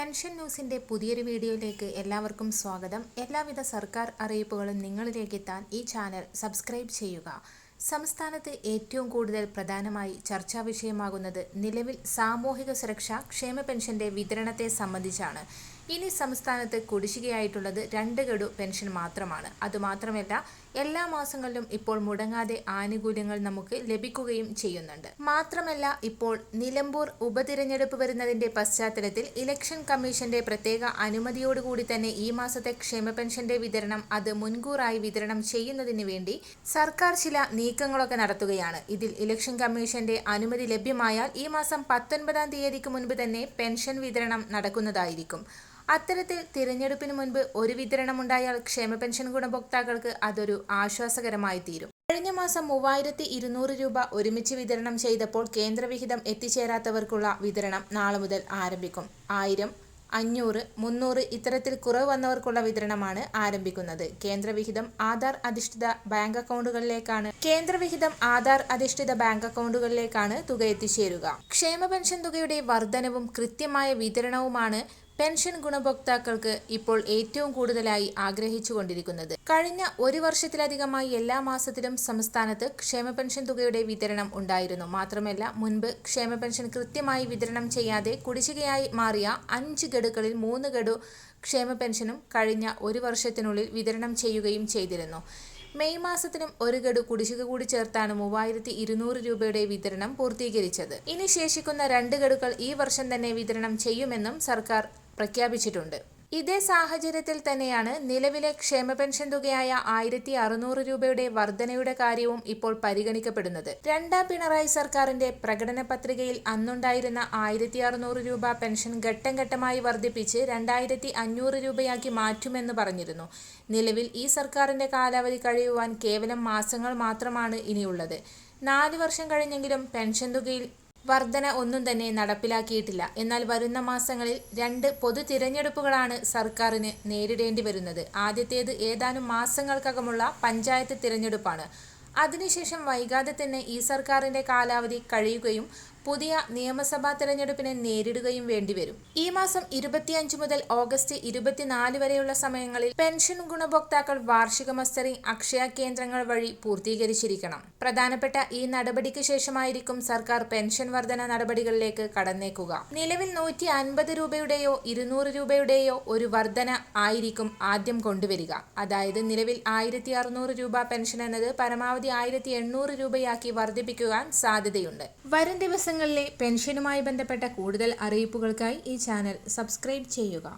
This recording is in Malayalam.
പെൻഷൻ ന്യൂസിന്റെ പുതിയൊരു വീഡിയോയിലേക്ക് എല്ലാവർക്കും സ്വാഗതം. എല്ലാവിധ സർക്കാർ അറിയിപ്പുകളും നിങ്ങളിലേക്ക് എത്താൻ ഈ ചാനൽ സബ്സ്ക്രൈബ് ചെയ്യുക. സംസ്ഥാനത്ത് ഏറ്റവും കൂടുതൽ പ്രധാനമായി ചർച്ചാ വിഷയമാകുന്നത് നിലവിൽ സാമൂഹിക സുരക്ഷാ ക്ഷേമ പെൻഷന്റെ വിതരണത്തെ സംബന്ധിച്ചാണ്. ഇനി സംസ്ഥാനത്ത് കുടിശ്ശികയായിട്ടുള്ളത് രണ്ട് ഗഡു പെൻഷൻ മാത്രമാണ്. അതുമാത്രമല്ല എല്ലാ മാസങ്ങളിലും ഇപ്പോൾ മുടങ്ങാതെ ആനുകൂല്യങ്ങൾ നമുക്ക് ലഭിക്കുകയും ചെയ്യുന്നുണ്ട്. മാത്രമല്ല ഇപ്പോൾ നിലമ്പൂർ ഉപതിരഞ്ഞെടുപ്പ് വരുന്നതിന്റെ പശ്ചാത്തലത്തിൽ ഇലക്ഷൻ കമ്മീഷന്റെ പ്രത്യേക അനുമതിയോടുകൂടി തന്നെ ഈ മാസത്തെ ക്ഷേമ പെൻഷന്റെ വിതരണം അത് മുൻകൂറായി വിതരണം ചെയ്യുന്നതിന് വേണ്ടി സർക്കാർ ചില നീക്കങ്ങളൊക്കെ നടത്തുകയാണ്. ഇതിൽ ഇലക്ഷൻ കമ്മീഷന്റെ അനുമതി ലഭ്യമായാൽ ഈ മാസം പത്തൊൻപതാം തീയതിക്ക് മുൻപ് തന്നെ പെൻഷൻ വിതരണം നടക്കുന്നതായിരിക്കും. അത്തരത്തിൽ തിരഞ്ഞെടുപ്പിന് മുൻപ് ഒരു വിതരണമുണ്ടായാൽ ക്ഷേമ പെൻഷൻ ഗുണഭോക്താക്കൾക്ക് അതൊരു ആശ്വാസകരമായി തീരും. കഴിഞ്ഞ മാസം മൂവായിരത്തി ഇരുന്നൂറ് രൂപ ഒരുമിച്ച് വിതരണം ചെയ്തപ്പോൾ കേന്ദ്രവിഹിതം എത്തിച്ചേരാത്തവർക്കുള്ള വിതരണം നാളെ മുതൽ ആരംഭിക്കും. ആയിരം അഞ്ഞൂറ് മുന്നൂറ് ഇത്തരത്തിൽ കുറവ് വന്നവർക്കുള്ള വിതരണമാണ് ആരംഭിക്കുന്നത്. കേന്ദ്രവിഹിതം ആധാർ അധിഷ്ഠിത ബാങ്ക് അക്കൗണ്ടുകളിലേക്കാണ് കേന്ദ്രവിഹിതം ആധാർ അധിഷ്ഠിത ബാങ്ക് അക്കൗണ്ടുകളിലേക്കാണ് തുക എത്തിച്ചേരുക. ക്ഷേമ പെൻഷൻ തുകയുടെ വർധനവും കൃത്യമായ വിതരണവുമാണ് പെൻഷൻ ഗുണഭോക്താക്കൾക്ക് ഇപ്പോൾ ഏറ്റവും കൂടുതലായി ആഗ്രഹിച്ചുകൊണ്ടിരിക്കുന്നത്. കഴിഞ്ഞ ഒരു വർഷത്തിലധികമായി എല്ലാ മാസത്തിലും സംസ്ഥാനത്ത് ക്ഷേമ പെൻഷൻ തുകയുടെ വിതരണം ഉണ്ടായിരുന്നു. മാത്രമല്ല മുൻപ് ക്ഷേമ പെൻഷൻ കൃത്യമായി വിതരണം ചെയ്യാതെ കുടിശ്ശികയായി മാറിയ അഞ്ച് ഗഡുക്കളിൽ മൂന്ന് ഗഡു ക്ഷേമ പെൻഷനും കഴിഞ്ഞ ഒരു വർഷത്തിനുള്ളിൽ വിതരണം ചെയ്യുകയും ചെയ്തിരുന്നു. മെയ് മാസത്തിനും ഒരു ഗഡു കുടിശ്ശിക കൂടി ചേർത്താണ് മൂവായിരത്തി ഇരുന്നൂറ് രൂപയുടെ വിതരണം പൂർത്തീകരിച്ചത്. ഇനി ശേഷിക്കുന്ന രണ്ട് ഗഡുക്കൾ ഈ വർഷം തന്നെ വിതരണം ചെയ്യുമെന്നും സർക്കാർ പ്രഖ്യാപിച്ചിട്ടുണ്ട്. ഇതേ സാഹചര്യത്തിൽ തന്നെയാണ് നിലവിലെ ക്ഷേമ പെൻഷൻ തുകയായ ആയിരത്തി അറുന്നൂറ് രൂപയുടെ വർധനയുടെ കാര്യവും ഇപ്പോൾ പരിഗണിക്കപ്പെടുന്നത്. രണ്ടാം പിണറായി സർക്കാരിന്റെ പ്രകടന പത്രികയിൽ അന്നുണ്ടായിരുന്ന ആയിരത്തി അറുന്നൂറ് രൂപ പെൻഷൻ ഘട്ടം ഘട്ടമായി വർദ്ധിപ്പിച്ച് രണ്ടായിരത്തി അഞ്ഞൂറ് രൂപയാക്കി മാറ്റുമെന്ന് പറഞ്ഞിരുന്നു. നിലവിൽ ഈ സർക്കാരിന്റെ കാലാവധി കഴിയുവാൻ കേവലം മാസങ്ങൾ മാത്രമാണ് ഇനിയുള്ളത്. നാല് വർഷം കഴിഞ്ഞെങ്കിലും പെൻഷൻ തുകയിൽ വർധന ഒന്നും തന്നെ നടപ്പിലാക്കിയിട്ടില്ല. എന്നാൽ വരുന്ന മാസങ്ങളിൽ രണ്ട് പൊതു തിരഞ്ഞെടുപ്പുകളാണ് സർക്കാരിന് നേരിടേണ്ടി വരുന്നത്. ആദ്യത്തേത് ഏതാനും മാസങ്ങൾക്കകമുള്ള പഞ്ചായത്ത് തിരഞ്ഞെടുപ്പാണ്. അതിനുശേഷം വൈകാതെ തന്നെ ഈ സർക്കാരിന്റെ കാലാവധി കഴിയുകയും പുതിയ നിയമസഭാ തെരഞ്ഞെടുപ്പിനെ നേരിടുകയും വേണ്ടിവരും. ഈ മാസം ഇരുപത്തിയഞ്ച് മുതൽ ഓഗസ്റ്റ് ഇരുപത്തിനാല് വരെയുള്ള സമയങ്ങളിൽ പെൻഷൻ ഗുണഭോക്താക്കൾ വാർഷിക മസ്റ്ററിംഗ് അക്ഷയ കേന്ദ്രങ്ങൾ വഴി പൂർത്തീകരിച്ചിരിക്കണം. പ്രധാനപ്പെട്ട ഈ നടപടിക്ക് ശേഷമായിരിക്കും സർക്കാർ പെൻഷൻ വർധന നടപടികളിലേക്ക് കടന്നേക്കുക. നിലവിൽ നൂറ്റി അൻപത് രൂപയുടെയോ ഇരുന്നൂറ് രൂപയുടെയോ ഒരു വർധന ആയിരിക്കും ആദ്യം കൊണ്ടുവരിക. അതായത് നിലവിൽ ആയിരത്തി അറുന്നൂറ് രൂപ പെൻഷൻ എന്നത് പരമാവധി ആയിരത്തി എണ്ണൂറ് രൂപയാക്കി വർദ്ധിപ്പിക്കുവാൻ സാധ്യതയുണ്ട്. വരും ദിവസങ്ങളിലെ പെൻഷനുമായി ബന്ധപ്പെട്ട കൂടുതൽ അറിയിപ്പുകൾക്കായി ഈ ചാനൽ സബ്സ്ക്രൈബ് ചെയ്യുക.